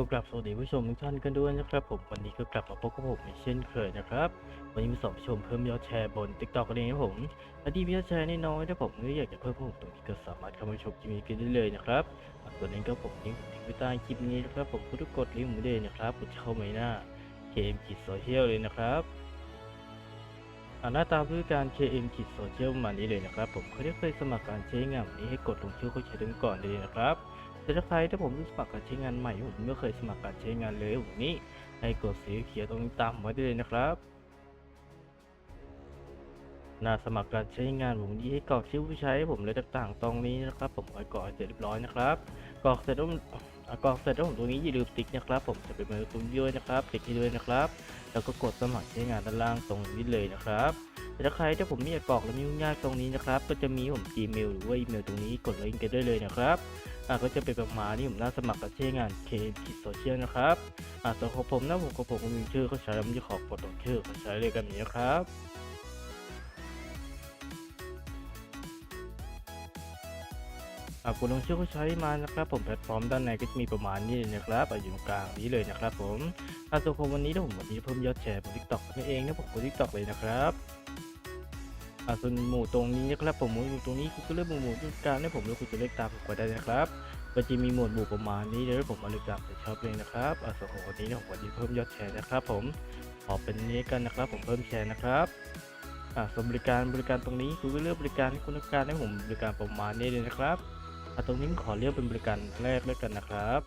ก็กลับสวัสดีผู้ชมทุกท่านกันด้วยนะครับผมวันนี้ก็กลับมาพบกับผมอีกเช่นเคยนะครับ วันนี้มีสองชมเพิ่มยอดแชร์บน t ิ k t o k กันเองครับผมและที่มียอดแชร์น้อยๆถ้าผมก็อยากจะเพิ่มผมตรงนี้ก็สามารถเข้ามาชมคลิปนี้กันได้เลยนะครับอะส่วนนี้ก็ผมลิงก์ผมทิ้งไว้ใต้คลิปนี้นะครับผมก็ทุกกดลิงก์ผมได้เลยนะครับกดเข้ามาหน้า KM ขีดโซเชียลเลยนะครับหน้าตาผู้การ KM ขีดโซเชียลมานี้เลยนะครับ ผมเขาได้เคยสมัครการใช้งานนี้ให้กดลงชื่อเข้าใช้กันก่อนเลยนะครับ แต่ถ้าใครถ้าผมสมัครการใช้งานใหม่ผมไม่เคยสมัครการใช้งานเลยผมนี้ให้กดสีเขียวตรงนี้ตามไว้ได้เลยนะครับหน้าสมัครการใช้งานผมนี้ให้กรอกชื่อผู้ใช้ผมเลยต่างๆ ตรงนี้นะครับ ผมไว้กรอกเสร็จเรียบร้อยนะครับกรอกเสร็จแล้วกรอกเสร็จแล้วผมตรงนี้อย่าลืมติ๊กนะครับ ผมจะเป็นเมนูตรงนี้ด้วยนะครับติ๊กให้ด้วยนะครับ แล้วก็กดสมัครใช้งานด้านล่างตรงนี้เลยนะครับแต่ถ้าใครถ้าผมไม่อยากกรอกแล้วม่ยุ่งยากตรงนี้นะครับ ก็จะมีผม Gmail หรือว่าอีเมลตรงนี้กดลิงก์กันได้เลยนะครับ อะก็จะเป็นประมาณนี้ผมน่าสมัครกับชื่องาน k คิดโซเชียลนะครับอะส่วนของผมนะผมของผมก็มีชื่อเขาใช้แล้วมันจะขอกดตรงชื่อเขาใช้เลยกันนี้นะครับอะกดลงชื่อเขาใช้มานะครับ ผมแพลตฟอร์มด้านในก็จะมีประมาณนี้เลยนะครับอยู่ตรงกลางนี้เลยนะครับ ผมอะส่วนของวันนี้ถ้าผมวันนี้เพิ่มยอดแชร์บนทิกตอกนั่นเองนะผมกดทิกตอกเลยนะครับ อะส่วนหมู่ตรงนี้นะครับผมหมู่ตรงนี้คุณก็เลือกหมู่หมู่ที่การให้ผมแล้วคุณจะเลือกตามผมก็ได้นะครับก็จะมีหมวดหมู่ประมาณนี้เดี๋ยวผมมาเลือกตามใจชอบเลยนะครับอะส่วนของวันนี้เนี่ยผมวันนี้เพิ่มยอดแชร์นะครับผมขอเป็นนี้กันนะครับ ผมเพิ่มแชร์นะครับอะส่วนบริการบริการตรงนี้คุณก็เลือกบริการที่คุณต้องการให้ผมบริการประมาณนี้เลยนะครับอะตรงนี้ขอเลือกเป็นบริการแรกแล้วกันนะครับ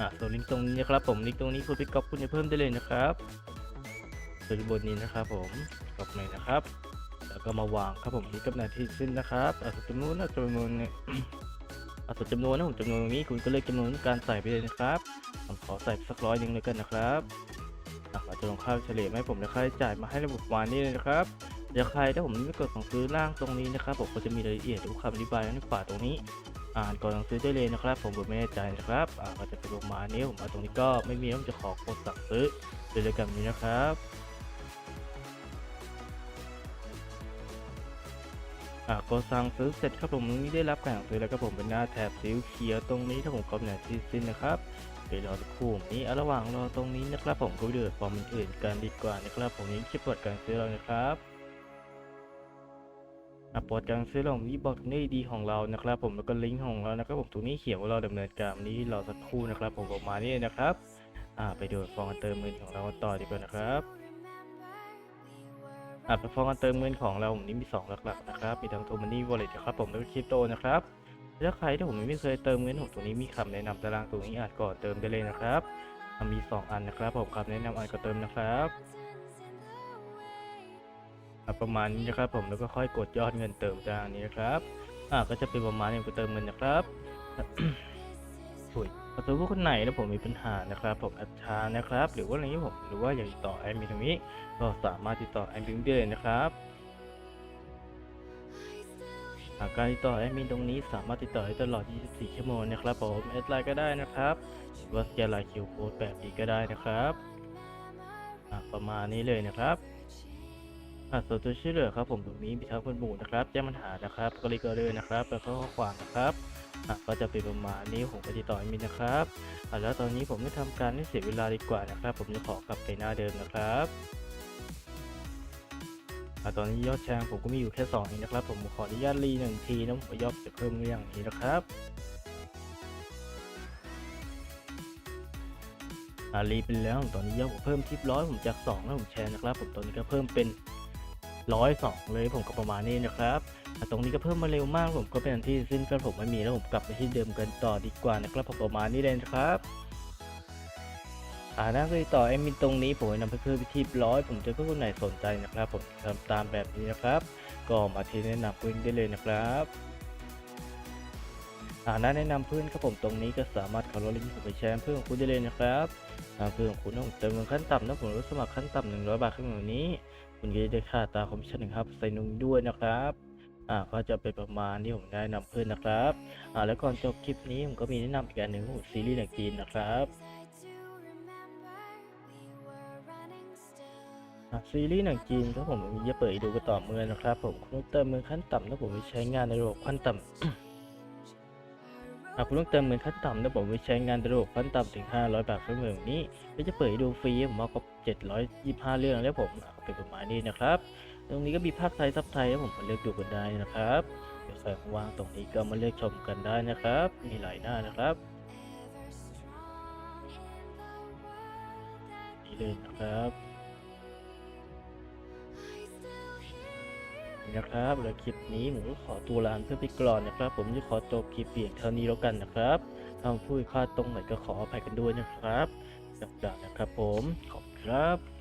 อะส่วนลิงก์ตรงนี้นะครับผมลิงก์ตรงนี้คุณไปก๊อปคุณจะเพิ่มได้เลยนะครับ ส่วนบนนี้นะครับผมก๊อปเลยนะครับ แล้วก็มาวางครับผมที่กำหนดที่สิ้นนะครับอะส่วนจำนวนนะจำนวนเนี่ยเอาส่วนจำนวนนะผมจำนวนตรงนี้คุณก็เลือกจำนวนการใส่ไปเลยนะครับผมขอใส่สักร้อยหนึ่งเลยกันนะครับอะเราจะลงค่าเฉลี่ยให้ผมและค่าใช้จ่ายมาให้ระบบประมาณนี้เลยนะครับเดี๋ยวใครถ้าผมไม่กดสั่งซื้อล่างตรงนี้นะครับผมก็จะมีรายละเอียดหรือคำอธิบายในฝาตรงนี้อ่านก่อนสั่งซื้อได้เลยนะครับ ผมไม่แน่ใจนะครับอ่าก็จะเป็นประมาณนี้ผมมาตรงนี้ก็ไม่มีผมจะขอกดสั่งซื้อเลยเลยกันนี้นะครับ อ่ากดสั่งซื้อเสร็จครับผมตรงนี้ได้รับการสั่งซื้อแล้วครับผมเป็นหน้าแถบสีเขียวตรงนี้ถ้าผมกำหนดที่สิ้นนะครับเดี๋ยวรอสักครู่นี้อะระหว่างรอตรงนี้นะครับผมก็ไปเดือดฟอร์มอื่นๆกันดีกว่านะครับผมนี้คลิปเปิดการซื้อเรานะครับอะปลดการซื้อเรานี้บอกในดีของเรานะครับ ผมแล้วก็ลิงก์ของเรานะครับผมตรงนี้เขียนว่าเราดำเนินการนี้รอสักครู่นะครับ ผมประมานี้นะครับ อ่าไปดูฟองการเติมเงินของเราต่อดีกว่านะครับ อะแพลตฟอร์มการเติมเงินของเราผมนี้มี 2 หลักๆนะครับ มีทั้งโทมันนี่วอลเล็ตนะครับผมแล้วก็คริปโตนะครับถ้าใครที่ผมยังไม่เคยเติมเงินผมตรงนี้มีคำแนะนำตารางตรงนี้อาจก่อนเติมได้เลยนะครับมี 2 อันนะครับผมคำแนะนำอันก็เติมนะครับอะประมาณนี้นะครับผมแล้วก็ค่อยกดยอดเงินเติมตารางนี้นะครับอะก็จะเป็นประมาณนี้ก็เติมเงินนะครับอุ้ย ถ้าตัวผู้คนไหนแล้วผมมีปัญหานะครับ ผมอัดชานะครับ หรือว่าอะไรนี้ผมหรือว่าอยากติดต่อแอดมินตรงนี้ ก็สามารถติดต่อแอดมินได้เลยนะครับหากการติดต่อแอดมินตรงนี้สามารถติดต่อได้ตลอด 24 ชั่วโมงนะครับผมแอดไลน์ก็ได้นะครับหรือว่าสแกนไลน์คิวโค้ดแบบนี้ก็ได้นะครับประมาณนี้เลยนะครับ อะส่วนตัวช่วยเหลือครับผมตรงนี้มีทั้งคนหมู่นะครับแจ้งปัญหานะครับก็รีก็เลยนะครับแล้วก็ข้อความนะครับอะก็จะเป็นประมาณนี้ผมก็ติดต่อมินนะครับอะแล้วตอนนี้ผมไม่ทำการให้เสียเวลาดีกว่านะครับ ผมจะขอกลับไปหน้าเดิมนะครับอะตอนนี้ยอดแชร์ผมก็มีอยู่แค่2เองนะครับ ผมขออนุญาตรีหนึ่งทีนะผมยอดจะเพิ่มอย่างนี้นะครับอะรีไปแล้วตอนนี้ยอดผมเพิ่มทิปร้อยผมจาก2แล้วผมแชร์นะครับ ผมตอนนี้ก็เพิ่มเป็น ร้อยสองเลยผมก็ประมาณนี้นะครับอ่ตรงนี้ก็เพิ่มมาเร็วมากผมก็เป็นอันที่สิ้นกันผมไม่มีแล้วผมกลับไปที่เดิมกันต่อดีกว่านะครับผมประมาณนี้เลยนะครับอ่าน่าเคยต่อแอดมินตรงนี้ผมจะนำไปเพิ่มไปที่ร้อยผมจะเพื่อคนไหนสนใจนะครับ ผมทำตามแบบนี้นะครับ ก็มาที่แนะนำเพื่อนได้เลยนะครับอ่าน่าแนะนำเพื่อนครับผมตรงนี้ก็สามารถเข้าลิงก์ผมไปแชร์เพื่อนของคุณได้เลยนะครับเพื่อนของคุณต้องเติมเงินขั้นต่ำนะผมรับสมัครขั้นต่ำหนึ่งร้อยบาทขึ้นแบบนี้ คุณก็จะได้ค่าตาคอมมิชชั่นหนึ่งครับใส่นุ่งด้วยนะครับอ่าก็จะเป็นประมาณที่ผมได้นำเพื่อนนะครับอ่าแล้วก่อนจบคลิปนี้ผมก็มีแนะนำอีกอันหนึ่งของซีรีส์หนังจีนนะครับอะซีรีส์หนังจีนถ้าผมมีจะเปิดดูก็ต่อเมื่อนะครับ ผมคุณต้องเติมเงินขั้นต่ำถ้าผมใช้งานในระบบขั้นต่ำ หากคุณต้องเติมเงินขั้นต่ำนะผมไว้ใช้งานระบบขั้นต่ำถึง 500 บาทเสมอนี้ก็จะเปิดให้ดูฟรีผมเอาครบ725 เรื่องแล้วผมอะเป็นประมาณนี้นะครับ ตรงนี้ก็มีภาคไทยซับไทยให้วผมมาเลือกดูกันได้นะครับเดี๋ยวใครว่างตรงนี้ก็มาเลือกชมกันได้นะครับ มีหลายหน้านะครับนี่เลยนะครับ นะครับและคลิปนี้ผมก็ขอตัวลาเพื่อไปกรอนนะครับ ผมจะขอจบคลิปเพียงเท่านี้แล้วกันนะครับถ้าพูดพลาดตรงไหนก็ขออภัยกันด้วยนะครับจับๆนะครับผมขอบคุณครับ